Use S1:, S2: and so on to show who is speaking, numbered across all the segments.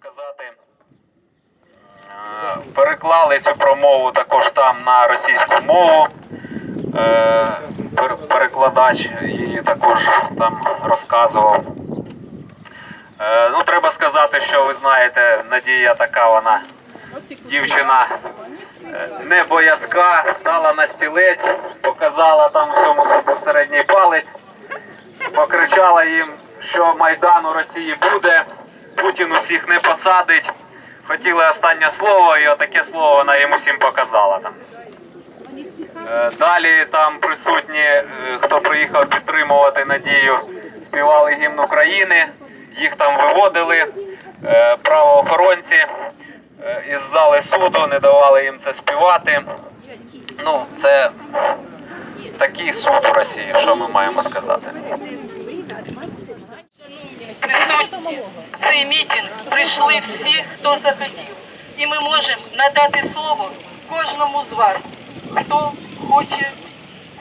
S1: сказати, е, переклали цю промову також там на російську мову. Е, Перекладач її також там розказував. Е, Ну, треба сказати, що ви знаєте, Надія така вона дівчина не боязка, стала на стілець, показала там всьому суду середній палець, покричала їм, що Майдан у Росії буде, Путін усіх не посадить. Хотіли останнє слово, і отаке слово вона їм усім показала там. Е, Далі там присутні, е, хто приїхав підтримувати Надію, співали гімн України, їх там виводили е, правоохоронці із зали суду, не давали їм це співати. Ну, це такий суд в Росії, що ми маємо сказати.
S2: Цей мітинг прийшли всі, хто захотів. І ми можемо надати слово кожному з вас, хто хоче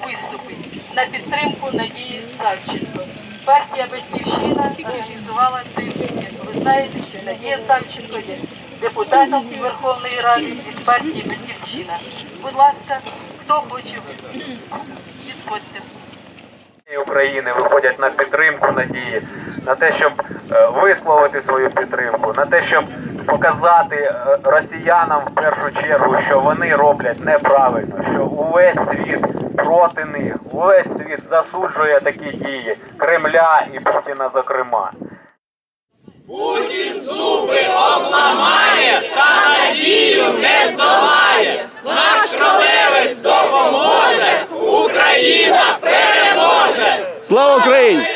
S2: виступити на підтримку Надії Савченко. Партія Батьківщина організувала цей мітинг. Ви знаєте, що Надія Савченко є депутатом Верховної Ради від партії Батьківщина. Будь ласка, хто хоче виступити, підходьте.
S1: України виходять на підтримку надії, на те, щоб е, висловити свою підтримку, на те, щоб показати е, росіянам в першу чергу, що вони роблять неправильно, що увесь світ проти них, увесь світ засуджує такі дії Кремля і Путіна, зокрема.
S3: Путін зуби обламає, та надію не здолає. Наш королевець допоможе, Україна переможе.
S4: Слава Україні!